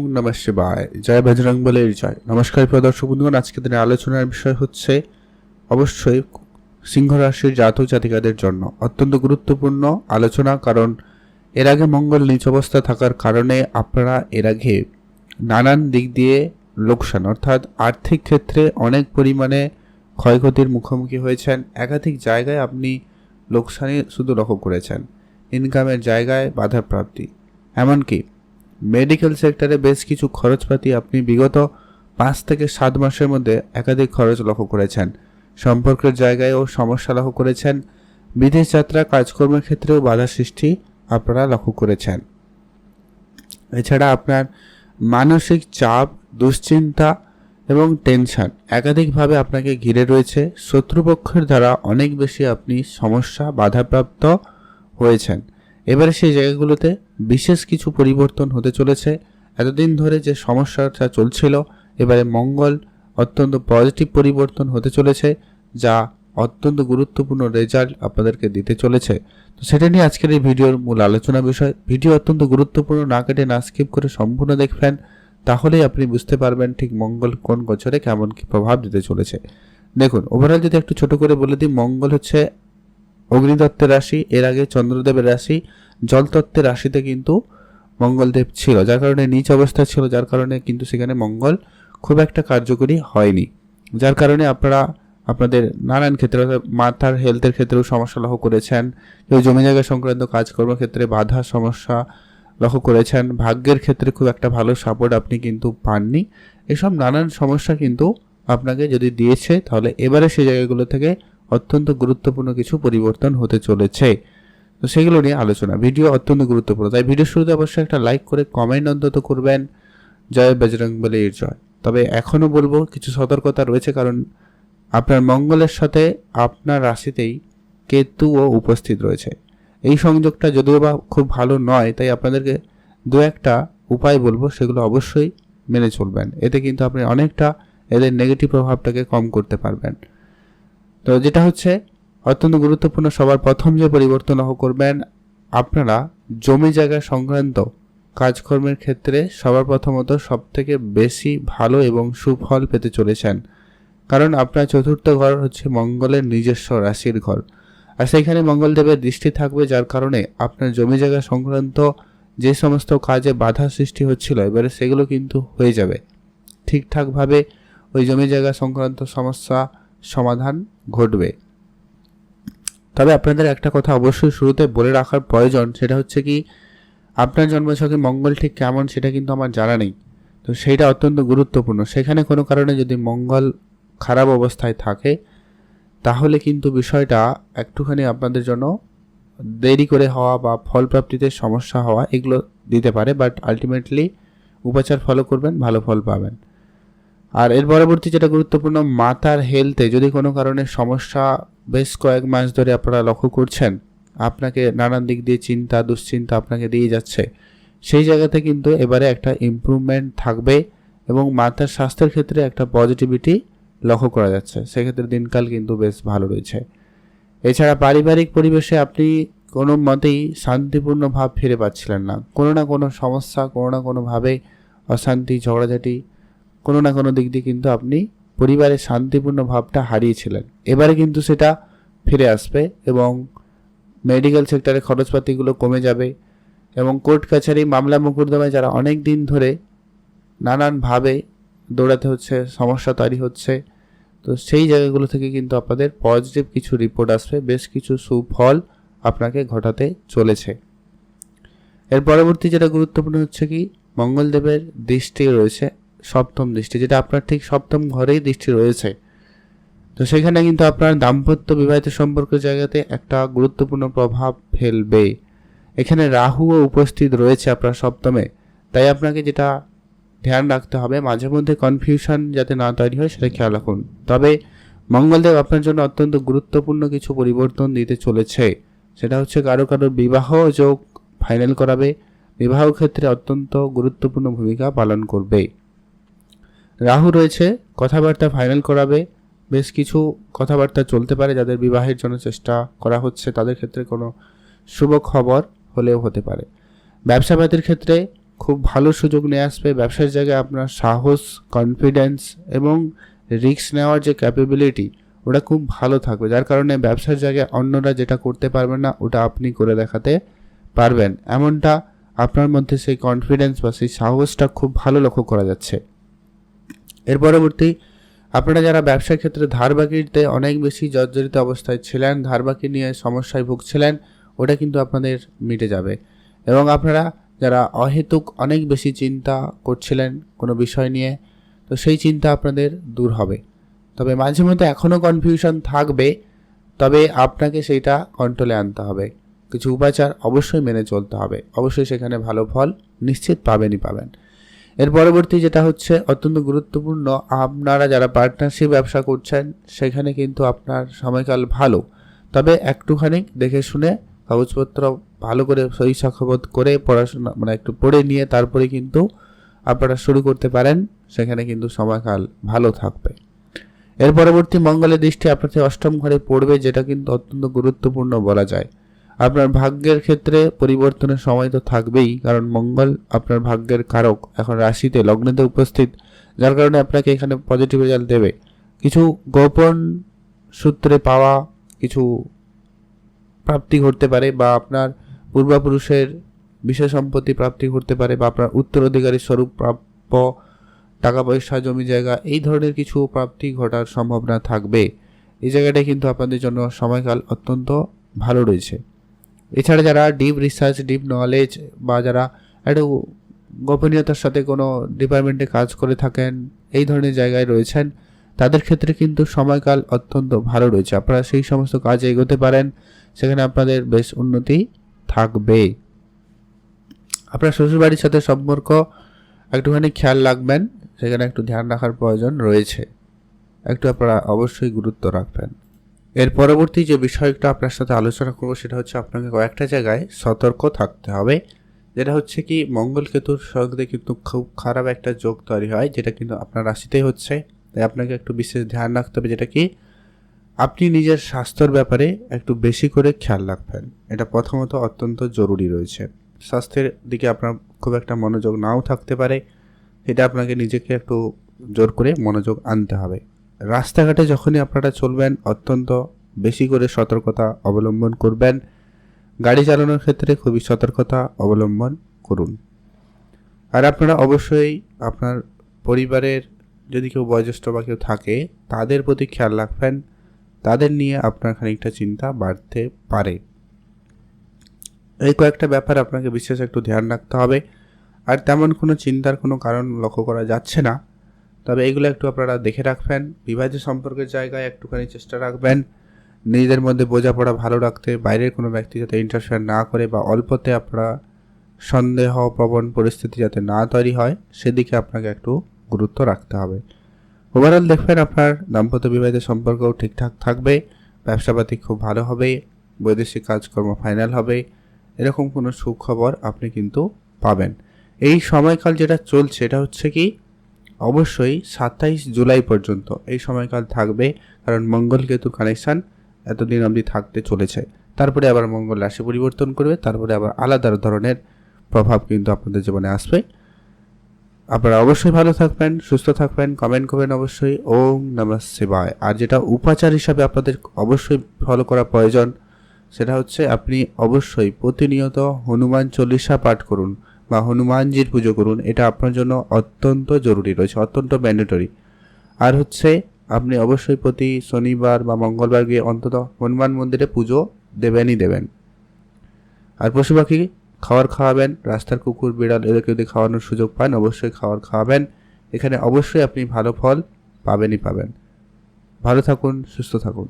ওম নম শিবায়। জয় বজরং বলের জয়। নমস্কার প্রিয় দর্শক বন্ধুগণ, আজকে দিনের আলোচনার বিষয় হচ্ছে অবশ্যই সিংহ রাশির জাতক জাতিকাদের জন্য। অত্যন্ত গুরুত্বপূর্ণ আলোচনা, কারণ এর আগে মঙ্গল নিচ অবস্থা থাকার কারণে আপনারা এর আগে নানান দিক দিয়ে লোকসান, অর্থাৎ আর্থিক ক্ষেত্রে অনেক পরিমাণে ক্ষয়ক্ষতির মুখোমুখি হয়েছেন। একাধিক জায়গায় আপনি লোকসানই শুধু লক্ষ্য করেছেন। ইনকামের জায়গায় বাধা প্রাপ্তি এমনকি মেডিকেল সেক্টরে বেশ কিছু খরচপাতি আপনি বিগত পাঁচ থেকে সাত মাসের মধ্যে একাধিক খরচ লক্ষ্য করেছেন। সম্পর্কের জায়গায়ও সমস্যা লক্ষ্য করেছেন। বিদেশ যাত্রা, কাজকর্মের ক্ষেত্রেও বাধা সৃষ্টি আপনারা লক্ষ্য করেছেন। এছাড়া আপনার মানসিক চাপ, দুশ্চিন্তা এবং টেনশন একাধিকভাবে আপনাকে ঘিরে রয়েছে। শত্রুপক্ষের দ্বারা অনেক বেশি আপনি সমস্যা বাধাপ্রাপ্ত হয়েছেন। এবারে সেই জায়গাগুলোতে বিশেষ কিছু পরিবর্তন হতে চলেছে। এতদিন ধরে যে সমস্যাটা চলছিল, এবারে মঙ্গল অত্যন্ত পজিটিভ পরিবর্তন হতে চলেছে, যা অত্যন্ত গুরুত্বপূর্ণ রেজাল্ট আপনাদেরকে দিতে চলেছে। তো সেটা নিয়ে আজকের এই ভিডিওর মূল আলোচনা বিষয়। ভিডিও অত্যন্ত গুরুত্বপূর্ণ, না কেটে না স্কিপ করে সম্পূর্ণ দেখবেন। তাহলেই আপনি বুঝতে পারবেন ঠিক মঙ্গল কোন বছরে কেমন কি প্রভাব দিতে চলেছে। দেখুন ওভারঅল যদি একটু ছোট করে বলে দিই, মঙ্গল হচ্ছে অগ্নিদত্তের রাশি, এর আগে চন্দ্রদেবের রাশি জলতত্ত্বের রাশিতে কিন্তু মঙ্গলদেব ছিল, যার কারণে নিচ অবস্থা ছিল, যার কারণে কিন্তু সেখানে মঙ্গল খুব একটা কার্যকরী হয়নি। যার কারণে আপনারা, আপনাদের নানান ক্ষেত্রে মাথার হেলথের ক্ষেত্রেও সমস্যা লক্ষ্য করেছেন, কেউ জমি জায়গা সংক্রান্ত কাজকর্ম ক্ষেত্রে বাধা সমস্যা লক্ষ্য করেছেন, ভাগ্যের ক্ষেত্রে খুব একটা ভালো সাপোর্ট আপনি কিন্তু পাননি। এসব নানান সমস্যা কিন্তু আপনাকে যদি দিয়েছে, তাহলে এবারে সেই জায়গাগুলো থেকে অত্যন্ত গুরুত্বপূর্ণ কিছু পরিবর্তন হতে চলেছে। তো সেগুলো নিয়ে আলোচনা। ভিডিও অত্যন্ত গুরুত্বপূর্ণ। তাই ভিডিও শুরুতে অবশ্যই একটা লাইক করে কমেন্ট অন্তত করবেন। জয় বজরং বলির জয়। তবে এখনও বলব, কিছু সতর্কতা রয়েছে কারণ আপনার মঙ্গলের সাথে আপনার রাশিতেই কেতুও উপস্থিত রয়েছে। এই সংযোগটা যদিও বা খুব ভালো নয়, তাই আপনাদেরকে দু একটা উপায় বলব, সেগুলো অবশ্যই মেনে চলবেন। এতে কিন্তু আপনি অনেকটা এদের নেগেটিভ প্রভাবটাকে কম করতে পারবেন। তো যেটা হচ্ছে, অত্যন্ত গুরুত্বপূর্ণ, সবার প্রথম যে পরিবর্তন করবেন, আপনারা জমি জায়গা সংক্রান্ত কাজকর্মের ক্ষেত্রে সবার প্রথমত সব থেকে বেশি ভালো এবং সুফল পেতে চলেছেন। কারণ আপনার চতুর্থ ঘর হচ্ছে মঙ্গলের নিজস্ব রাশির ঘর। আর সেখানে মঙ্গলদেবের দৃষ্টি থাকবে, যার কারণে আপনার জমি জায়গা সংক্রান্ত যে সমস্ত কাজে বাধা সৃষ্টি হচ্ছিল, এবারে সেগুলো কিন্তু হয়ে যাবে। ঠিকঠাকভাবে ওই জমি জায়গা সংক্রান্ত সমস্যা সমাধান ঘটবে। তবে আপনাদের একটা কথা অবশ্যই শুরুতে বলে রাখার প্রয়োজন, সেটা হচ্ছে কি, আপনার জন্মছকে মঙ্গল ঠিক কেমন সেটা কিন্তু আমার জানা নেই। তো সেইটা অত্যন্ত গুরুত্বপূর্ণ। সেখানে কোনো কারণে যদি মঙ্গল খারাপ অবস্থায় থাকে, তাহলে কিন্তু বিষয়টা একটুখানি আপনাদের জন্য দেরি করে হওয়া বা ফল প্রাপ্তিতে সমস্যা হওয়া এগুলো দিতে পারে, বাট আলটিমেটলি উপাচার ফলো করবেন, ভালো ফল পাবেন। আর এর পরবর্তী যেটা গুরুত্বপূর্ণ, মাথার হেলথে যদি কোনো কারণে সমস্যা বেশ কয়েক মাস ধরে আপনারা লক্ষ্য করছেন, আপনাকে নানান দিক দিয়ে চিন্তা, দুশ্চিন্তা আপনাকে দিয়ে যাচ্ছে, সেই জায়গাতে কিন্তু এবারে একটা ইমপ্রুভমেন্ট থাকবে এবং মাথার স্বাস্থ্যের ক্ষেত্রে একটা পজিটিভিটি লক্ষ্য করা যাচ্ছে। সেক্ষেত্রে দিনকাল কিন্তু বেশ ভালো রয়েছে। এছাড়া পারিবারিক পরিবেশে আপনি কোনো মতেই শান্তিপূর্ণ ভাব ফিরে পাচ্ছিলেন না। কোনো না কোনো সমস্যা, কোনো না কোনোভাবে অশান্তি, ঝগড়াঝাটি কোনো না কোনো দিক দিয়ে কিন্তু আপনি পরিবারের শান্তিপূর্ণ ভাবটা হারিয়েছিলেন। এবারে কিন্তু সেটা ফিরে আসবে এবং মেডিকেল সেক্টরে খরচপাতিগুলো কমে যাবে এবং কোর্ট কাছারি মামলা মোকদ্দমায় যারা অনেক দিন ধরে নানানভাবে দৌড়াতে হচ্ছে, সমস্যা তৈরি হচ্ছে, তো সেই জায়গাগুলো থেকে কিন্তু আপনাদের পজিটিভ কিছু রিপোর্ট আসবে, বেশ কিছু সুফল আপনাকে ঘটাতে চলেছে। এর পরবর্তী যেটা গুরুত্বপূর্ণ হচ্ছে কি, মঙ্গলদেবের দৃষ্টি রয়েছে সপ্তম দৃষ্টি, যেটা আপনার ঠিক সপ্তম ঘরেই দৃষ্টি রয়েছে। তো সেখানে কিন্তু আপনার দাম্পত্য বিবাহিত সম্পর্কের জায়গাতে একটা গুরুত্বপূর্ণ প্রভাব ফেলবে। এখানে রাহুও উপস্থিত রয়েছে আপনার সপ্তমে। তাই আপনাকে যেটা ধ্যান রাখতে হবে, মাঝে মধ্যে কনফিউশন যাতে না তৈরি হয় সেটা খেয়াল রাখুন। তবে মঙ্গলদেব আপনার জন্য অত্যন্ত গুরুত্বপূর্ণ কিছু পরিবর্তন দিতে চলেছে। সেটা হচ্ছে কারও কারও বিবাহ যোগ ফাইনাল করাবে। বিবাহ ক্ষেত্রে অত্যন্ত গুরুত্বপূর্ণ ভূমিকা পালন করবে। রাহু রয়েছে, কথাবার্তা ফাইনাল করাবে, বেশ কিছু কথাবার্তা চলতে পারে যাদের বিবাহের জন্য চেষ্টা করা হচ্ছে, তাদের ক্ষেত্রে কোনো শুভ খবর হলেও হতে পারে। ব্যবসাপাতির ক্ষেত্রে খুব ভালো সুযোগ নিয়ে আসবে, ব্যবসার জায়গায় আপনার সাহস কনফিডেন্স এবং রিস্ক নেওয়ার যে ক্যাপাবিলিটি ওটা খুব ভালো থাকবে। যার কারণে ব্যবসার জায়গায় অন্যরা যেটা করতে পারবেন না, ওটা আপনি করে দেখাতে পারবেন। এমনটা আপনার মধ্যে সেই কনফিডেন্স বা সেই সাহসটা খুব ভালো লক্ষ্য করা যাচ্ছে। এর পরবর্তী, আপনারা যারা ব্যবসার ক্ষেত্রে ধার বাকিতে অনেক বেশি জর্জরিত অবস্থায় ছিলেন, ধার বাকি নিয়ে সমস্যায় ভুগছিলেন, ওটা কিন্তু আপনাদের মিটে যাবে। এবং আপনারা যারা অহেতুক অনেক বেশি চিন্তা করছিলেন কোনো বিষয় নিয়ে, তো সেই চিন্তা আপনাদের দূর হবে। তবে মাঝে মধ্যে এখনও কনফিউশন থাকবে, তবে আপনাকে সেইটা কন্ট্রোলে আনতে হবে। কিছু উপাচার অবশ্যই মেনে চলতে হবে। অবশ্যই সেখানে ভালো ফল নিশ্চিত পাবেনই পাবেন। এর পরবর্তী যেটা হচ্ছে অত্যন্ত গুরুত্বপূর্ণ, আপনারা যারা পার্টনারশিপ ব্যবসা করছেন, সেখানে কিন্তু আপনার সময়কাল ভালো। তবে একটুখানি দেখে শুনে কাগজপত্র ভালো করে সই সাক্ষাৎ করে পড়াশোনা মানে একটু পড়ে নিয়ে তারপরে কিন্তু আপনারা শুরু করতে পারেন, সেখানে কিন্তু সময়কাল ভালো থাকবে। এর পরবর্তী মঙ্গলের দৃষ্টি আপনাদের অষ্টম ঘরে পড়বে, যেটা কিন্তু অত্যন্ত গুরুত্বপূর্ণ বলা যায়। আপনার ভাগ্যের ক্ষেত্রে পরিবর্তনের সময় তো থাকবেই, কারণ মঙ্গল আপনার ভাগ্যের কারক, এখন রাশিতে লগ্নেতে উপস্থিত, যার কারণে আপনাকে এখানে পজিটিভ রেজাল্ট দেবে। কিছু গোপন সূত্রে পাওয়া কিছু প্রাপ্তি ঘটতে পারে, বা আপনার পূর্বপুরুষের বিষয় সম্পত্তি প্রাপ্তি ঘটতে পারে, বা আপনার উত্তরাধিকারী স্বরূপ প্রাপ্য, টাকা পয়সা, জমি জায়গা, এই ধরনের কিছু প্রাপ্তি ঘটার সম্ভাবনা থাকবে। এই জায়গাটায় কিন্তু আপনাদের জন্য সময়কাল অত্যন্ত ভালো রয়েছে। এছাড়া যারা ডিপ রিসার্চ ডিপ নলেজ বা যারা একটু গোপনীয়তার সাথে কোনো ডিপার্টমেন্টে কাজ করে থাকেন, এই ধরনের জায়গায় রয়েছেন, তাদের ক্ষেত্রে কিন্তু সময়কাল অত্যন্ত ভালো রয়েছে। আপনারা সেই সমস্ত কাজে এগোতে পারেন, সেখানে আপনাদের বেশ উন্নতি থাকবে। আপনার শ্বশুরবাড়ির সাথে সম্পর্ক একটুখানি খেয়াল রাখবেন, সেখানে একটু ধ্যান রাখার প্রয়োজন রয়েছে। একটু আপনারা অবশ্যই গুরুত্ব রাখবেন। এর পরবর্তী যে বিষয়টা আপনার সাথে আলোচনা করব, সেটা হচ্ছে আপনাকে কয়েকটা জায়গায় সতর্ক থাকতে হবে। যেটা হচ্ছে কি, মঙ্গল কেতুর সঙ্গে কিন্তু খুব খারাপ একটা যোগ তৈরি হয়, যেটা কিন্তু আপনার রাশিতেই হচ্ছে। তাই আপনাকে একটু বিশেষ ধ্যান রাখতে হবে, যেটা কি, আপনি নিজের স্বাস্থ্যর ব্যাপারে একটু বেশি করে খেয়াল রাখবেন। এটা প্রথমত অত্যন্ত জরুরি রয়েছে। স্বাস্থ্যের দিকে আপনার খুব একটা মনোযোগ নাও থাকতে পারে এটা আপনাকে নিজেকে একটু জোর করে মনোযোগ আনতে হবে। রাস্তাঘাটে যখনই আপনারা চলবেন, অত্যন্ত বেশি করে সতর্কতা অবলম্বন করবেন। গাড়ি চালানোর ক্ষেত্রে খুবই সতর্কতা অবলম্বন করুন। আর আপনারা অবশ্যই আপনার পরিবারের যদি কেউ বয়োজ্যেষ্ঠ বা কেউ থাকে, তাদের প্রতি খেয়াল রাখবেন। তাদের নিয়ে আপনার খানিকটা চিন্তা বাড়তে পারে। এই কয়েকটা ব্যাপার আপনাকে বিশেষ একটু ধ্যান রাখতে হবে। আর তেমন কোনো চিন্তার কোনো কারণ লক্ষ্য করা যাচ্ছে না। তবে এগুলো একটু আপনারা দেখে রাখবেন। বিবাহিত সম্পর্কের জায়গায় একটুখানি চেষ্টা রাখবেন। নিজেদের মধ্যে বোঝাপড়া ভালো রাখতে, বাইরের কোনো ব্যক্তি যাতে ইন্টারফেয়ার না করে বা অল্পতে আপনারা সন্দেহ প্রবণ পরিস্থিতি যাতে না তৈরি হয়, সেদিকে আপনাকে একটু গুরুত্ব রাখতে হবে। ওভারঅল দেখবেন আপনার দাম্পত্য বিবাহিত সম্পর্কও ঠিকঠাক থাকবে, ব্যবসাপাতি খুব ভালো হবে, বৈদেশিক কাজকর্ম ফাইনাল হবে, এরকম কোনো সুখবর আপনি কিন্তু পাবেন। এই সময়কাল যেটা চলছে, এটা হচ্ছে কি অবশ্যই সাতাইশ জুলাই পর্যন্ত এই সময়কাল থাকবে, কারণ মঙ্গল কেতু কানেকশান এতদিন অবধি থাকতে চলেছে। তারপরে আবার মঙ্গল রাশি পরিবর্তন করবে, তারপরে আবার আলাদা ধরনের প্রভাব কিন্তু আপনাদের জীবনে আসবে। আপনারা অবশ্যই ভালো থাকবেন, সুস্থ থাকবেন কমেন্ট করবেন অবশ্যই। ওম নমঃ শিবায়। আর যেটা উপাচার হিসাবে আপনাদের অবশ্যই ফলো করা প্রয়োজন, সেটা হচ্ছে আপনি অবশ্যই প্রতিনিয়ত হনুমান চল্লিশা পাঠ করুন। বা হনুমানজির পুজো করুন, এটা আপনার জন্য অত্যন্ত জরুরি রয়েছে, অত্যন্ত ম্যান্ডেটরি আর হচ্ছে, আপনি অবশ্যই প্রতি শনিবার বা মঙ্গলবার গিয়ে অন্তত হনুমান মন্দিরে পুজো দেবেনই দেবেন। আর পশু পাখি খাবার খাওয়াবেন, রাস্তার কুকুর, বিড়াল এদেরকে যদি খাওয়ানোর সুযোগ পান, অবশ্যই খাবার খাওয়াবেন। এখানে অবশ্যই আপনি ভালো ফল পাবেনই পাবেন। ভালো থাকুন, সুস্থ থাকুন।